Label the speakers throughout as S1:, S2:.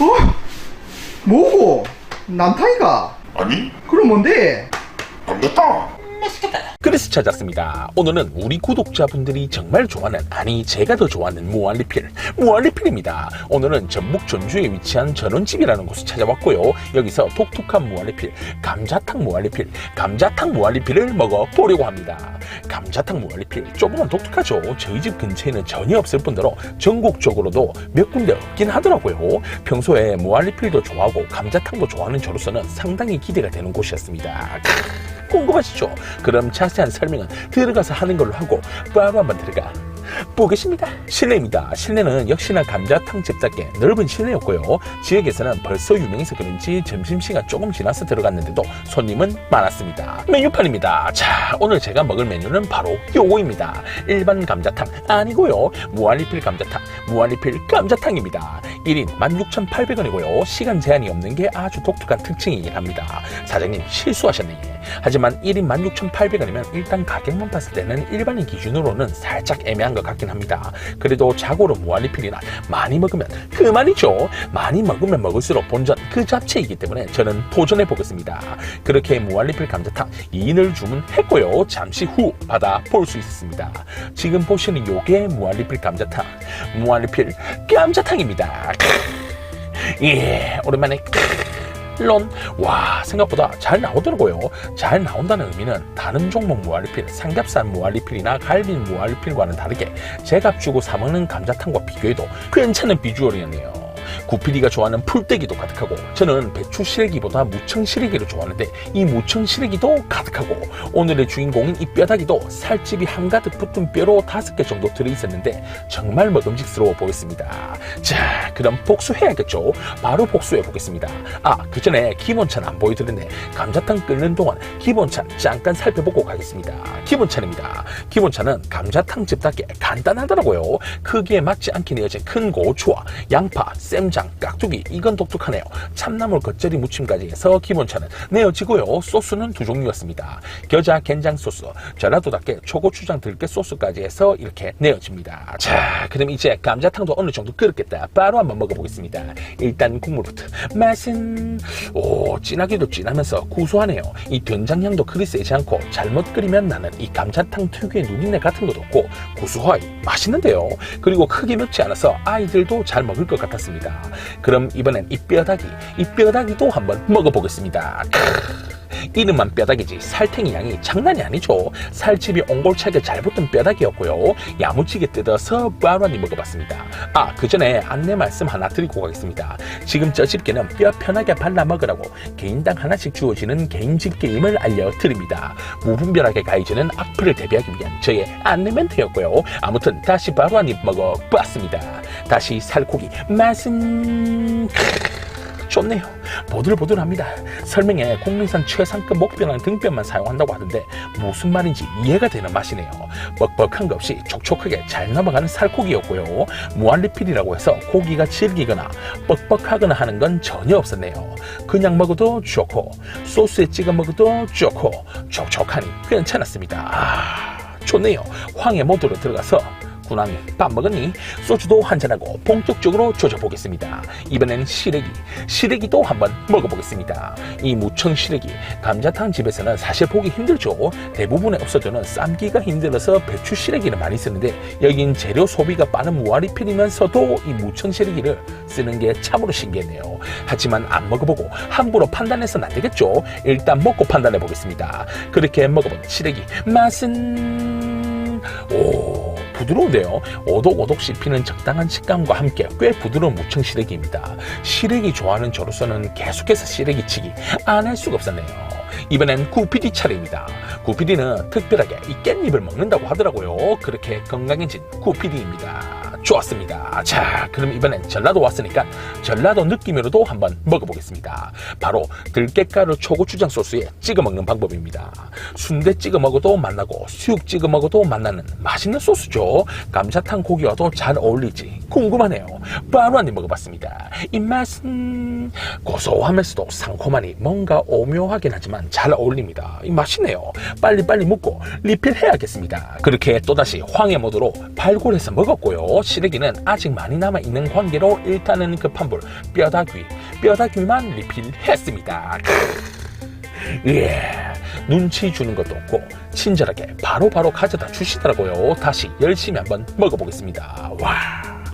S1: 어? 뭐고? 남탕이가?
S2: 아니
S1: 그럼 뭔데?
S2: 반갑다
S3: 그래서 찾았습니다. 오늘은 우리 구독자분들이 정말 좋아하는 아니 제가 더 좋아하는 무한리필 무한리필입니다. 오늘은 전북 전주에 위치한 전원집이라는 곳을 찾아왔고요. 여기서 독특한 무한리필 감자탕 무한리필 감자탕 무한리필을 먹어보려고 합니다. 감자탕 무한리필 조금은 독특하죠. 저희 집 근처에는 전혀 없을 뿐더러 전국적으로도 몇 군데 없긴 하더라고요. 평소에 무한리필도 좋아하고 감자탕도 좋아하는 저로서는 상당히 기대가 되는 곳이었습니다. 크. 궁금하시죠? 그럼 자세한 설명은 들어가서 하는 걸로 하고 한번 들어가 보겠습니다. 실내입니다. 실내는 역시나 감자탕 집답게 넓은 실내였고요. 지역에서는 벌써 유명해서 그런지 점심시간 조금 지나서 들어갔는데도 손님은 많았습니다. 메뉴판입니다. 자, 오늘 제가 먹을 메뉴는 바로 요거입니다. 일반 감자탕 아니고요. 무한리필 감자탕, 무한리필 감자탕입니다. 1인 16,800원이고요. 시간 제한이 없는 게 아주 독특한 특징이긴 합니다. 사장님 실수하셨네. 하지만 1인 16,800원이면 일단 가격만 봤을 때는 일반인 기준으로는 살짝 애매한 것 같긴 합니다. 그래도 자고로 무한리필이나 많이 먹으면 그만이죠. 많이 먹으면 먹을수록 본전 그 자체이기 때문에 저는 도전해 보겠습니다. 그렇게 무한리필 감자탕 2인을 주문했고요. 잠시 후 받아 볼 수 있습니다. 지금 보시는 요게 무한리필 감자탕, 무한리필 감자탕입니다. 예, 오랜만에 론. 와, 생각보다 잘 나오더라고요. 잘 나온다는 의미는 다른 종목 무한리필, 삼겹살 무한리필이나 갈비 무한리필과는 다르게 제값 주고 사먹는 감자탕과 비교해도 괜찮은 비주얼이었네요. 구피디가 좋아하는 풀떼기도 가득하고 저는 배추 시래기보다 무청 시래기를 좋아하는데 이 무청 시래기도 가득하고 오늘의 주인공인 이 뼈다귀도 살집이 한가득 붙은 뼈로 다섯 개 정도 들어있었는데 정말 먹음직스러워 보였습니다. 자 그럼 복수해야겠죠. 바로 복수해 보겠습니다. 아 그 전에 기본찬 안 보여드렸네. 감자탕 끓는 동안 기본찬 잠깐 살펴보고 가겠습니다. 기본찬입니다. 기본찬은 감자탕 집답게 간단하더라고요. 크기에 맞지 않게 내어진 큰 고추와 양파, 쌈장, 깍두기 이건 독특하네요. 참나물 겉절이 무침까지 해서 기본차는 내어지고요. 소스는 두 종류였습니다. 겨자 겐장 소스, 전라도답게 초고추장 들깨 소스까지 해서 이렇게 내어집니다. 자, 그럼 이제 감자탕도 어느 정도 끓었겠다. 바로 한번 먹어보겠습니다. 일단 국물부터 맛은 오 진하기도 진하면서 구수하네요. 이 된장향도 그리 세지 않고 잘못 끓이면 나는 이 감자탕 특유의 누린내 같은 것도 없고 구수하이 맛있는데요. 그리고 크게 맵지 않아서 아이들도 잘 먹을 것 같았습니다. 그럼 이번엔 이 뼈다귀, 이 뼈다귀도 한번 먹어보겠습니다. 크으. 이름만 뼈다귀지 살탱이 양이 장난이 아니죠. 살집이 옹골차게 잘 붙은 뼈다귀였고요. 야무지게 뜯어서 한입 먹어봤습니다. 아, 그 전에 안내 말씀 하나 드리고 가겠습니다. 지금 저 집게는 뼈 편하게 발라 먹으라고 개인당 하나씩 주어지는 개인 집게임을 알려드립니다. 무분별하게 가해지는 악플을 대비하기 위한 저의 안내 멘트였고요. 아무튼 다시 바로 한 입 먹어봤습니다. 다시 살코기 맛은... 좋네요. 보들보들합니다. 설명에 국내산 최상급 목뼈랑 등뼈만 사용한다고 하던데 무슨 말인지 이해가 되는 맛이네요. 뻑뻑한 거 없이 촉촉하게 잘 넘어가는 살코기였고요. 무한리필이라고 해서 고기가 질기거나 뻑뻑하거나 하는 건 전혀 없었네요. 그냥 먹어도 좋고 소스에 찍어 먹어도 좋고 촉촉하니 괜찮았습니다. 아, 좋네요. 황해 모드로 들어가서 구남이 밥 먹었니? 소주도 한잔하고 본격적으로 조져보겠습니다. 이번에는 시래기, 시래기도 한번 먹어보겠습니다. 이 무청 시래기, 감자탕 집에서는 사실 보기 힘들죠. 대부분의 업소들은 쌈기가 힘들어서 배추 시래기를 많이 쓰는데 여긴 재료 소비가 빠른 무한리필이면서도 이 무청 시래기를 쓰는 게 참으로 신기했네요. 하지만 안 먹어보고 함부로 판단해서는 안 되겠죠. 일단 먹고 판단해 보겠습니다. 그렇게 먹어본 시래기 맛은 오. 부드러운데요. 오독오독 씹히는 적당한 식감과 함께 꽤 부드러운 무청 시래기입니다. 시래기 좋아하는 저로서는 계속해서 시래기 치기 안 할 수가 없었네요. 이번엔 구피디 차례입니다. 구피디는 특별하게 이 깻잎을 먹는다고 하더라고요. 그렇게 건강해진 구피디입니다. 좋았습니다. 자, 그럼 이번엔 전라도 왔으니까 전라도 느낌으로도 한번 먹어보겠습니다. 바로 들깨가루 초고추장 소스에 찍어 먹는 방법입니다. 순대 찍어 먹어도 맛나고 수육 찍어 먹어도 맛나는 맛있는 소스죠. 감자탕 고기와도 잘 어울리지. 궁금하네요. 바로 한입 먹어봤습니다. 입맛은 고소하면서도 상콤하니 뭔가 오묘하긴 하지만 잘 어울립니다. 이 맛있네요. 빨리빨리 먹고 리필해야겠습니다. 그렇게 또다시 황해 모드로 발골해서 먹었고요. 시래기는 아직 많이 남아있는 관계로 일단은 급한 불 뼈다귀, 뼈다귀만 리필했습니다. 예, 눈치 주는 것도 없고 친절하게 바로바로 가져다 주시더라고요. 다시 열심히 한번 먹어보겠습니다. 와.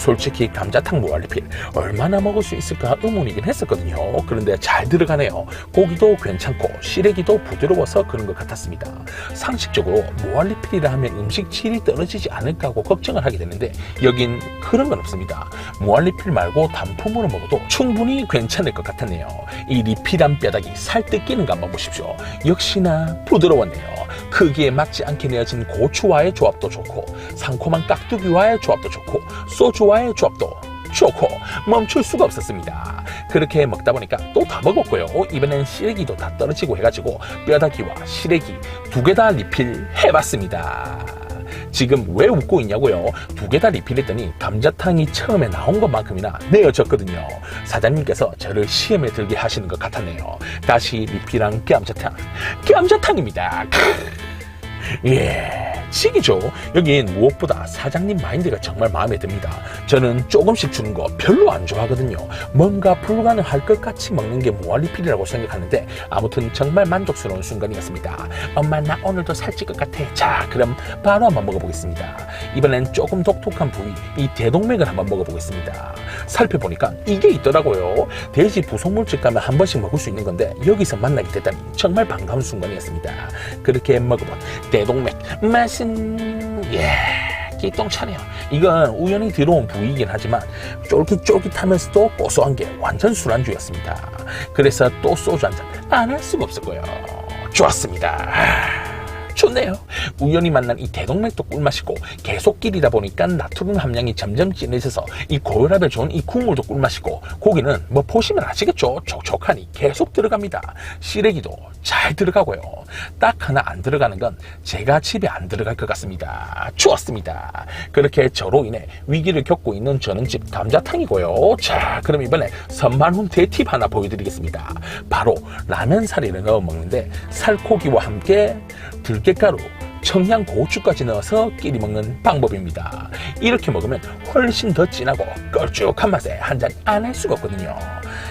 S3: 솔직히 감자탕 무알리필 얼마나 먹을 수 있을까 의문이긴 했었거든요. 그런데 잘 들어가네요. 고기도 괜찮고 시래기도 부드러워서 그런 것 같았습니다. 상식적으로 무알리필이라 하면 음식 질이 떨어지지 않을까 하고 걱정을 하게 되는데 여긴 그런 건 없습니다. 무알리필 말고 단품으로 먹어도 충분히 괜찮을 것 같았네요. 이 리필한 뼈다귀 살 뜯기는 거 한번 보십시오. 역시나 부드러웠네요. 크기에 맞지 않게 내어진 고추와의 조합도 좋고 상콤한 깍두기와의 조합도 좋고 소주와 의 조합도 좋고 멈출 수가 없었습니다. 그렇게 먹다 보니까 또 다 먹었고요. 이번엔 시래기도 다 떨어지고 해가지고 뼈다귀와 시래기 두 개 다 리필 해봤습니다. 지금 왜 웃고 있냐고요? 두 개 다 리필했더니 감자탕이 처음에 나온 것만큼이나 내어졌거든요. 사장님께서 저를 시험에 들게 하시는 것 같았네요. 다시 리필한 감자탕, 감자탕입니다. 예, 치기죠. 여긴 무엇보다 사장님 마인드가 정말 마음에 듭니다. 저는 조금씩 주는 거 별로 안 좋아하거든요. 뭔가 불가능할 것 같이 먹는 게 무한리필이라고 생각하는데 아무튼 정말 만족스러운 순간이었습니다. 엄마 나 오늘도 살찔 것 같아. 자, 그럼 바로 한번 먹어보겠습니다. 이번엔 조금 독특한 부위, 이 대동맥을 한번 먹어보겠습니다. 살펴보니까 이게 있더라고요. 돼지 부속물집 가면 한 번씩 먹을 수 있는 건데 여기서 만나게 됐다니 정말 반가운 순간이었습니다. 그렇게 먹어본 대동맥 맛 은예 기똥차네요. 이건 우연히 들어온 부위이긴 하지만 쫄깃쫄깃하면서도 고소한 게 완전 술안주였습니다. 그래서 또 소주 한 잔 안 할 수가 없었고요. 좋았습니다. 좋네요. 우연히 만난 이 대동맥도 꿀맛이고 계속 끼리다 보니까 나트륨 함량이 점점 진해져서 이 고혈압에 좋은 이 국물도 꿀맛이고 고기는 뭐 보시면 아시겠죠. 촉촉하니 계속 들어갑니다. 시래기도 잘 들어가고요. 딱 하나 안 들어가는 건 제가 집에 안 들어갈 것 같습니다. 좋았습니다. 그렇게 저로 인해 위기를 겪고 있는 저는 집 감자탕이고요. 자, 그럼 이번에 선만훈 대팁 하나 보여드리겠습니다. 바로 라면 사리를 넣어 먹는데 살코기와 함께 들깨가루, 청양 고추까지 넣어서 끼리 먹는 방법입니다. 이렇게 먹으면 훨씬 더 진하고 걸쭉한 맛에 한 잔 안 할 수가 없거든요.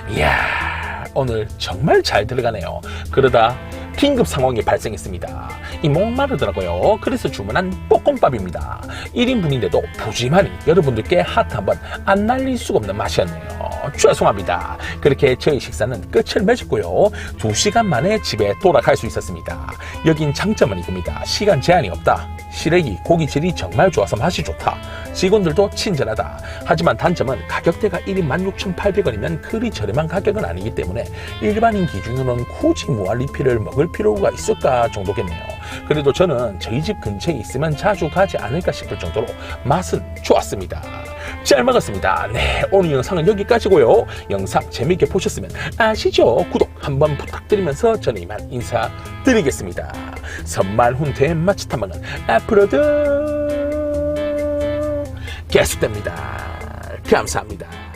S3: 이야, 오늘 정말 잘 들어가네요. 그러다 긴급 상황이 발생했습니다. 이 목마르더라고요. 그래서 주문한 볶음밥입니다. 1인분인데도 푸짐하니 여러분들께 하트 한번 안 날릴 수가 없는 맛이었네요. 죄송합니다. 그렇게 저희 식사는 끝을 맺었고요. 2시간 만에 집에 돌아갈 수 있었습니다. 여긴 장점은 이겁니다. 시간 제한이 없다. 시래기, 고기질이 정말 좋아서 맛이 좋다. 직원들도 친절하다. 하지만 단점은 가격대가 1인 16,800원이면 그리 저렴한 가격은 아니기 때문에 일반인 기준으로는 굳이 무한리필을 먹을 필요가 있을까 정도겠네요. 그래도 저는 저희 집 근처에 있으면 자주 가지 않을까 싶을 정도로 맛은 좋았습니다. 잘 먹었습니다. 네, 오늘 영상은 여기까지고요. 영상 재밌게 보셨으면 아시죠? 구독 한번 부탁드리면서 저는 이만 인사드리겠습니다. 선말훈태의 맛이 탐방은 앞으로도 계속됩니다. 감사합니다.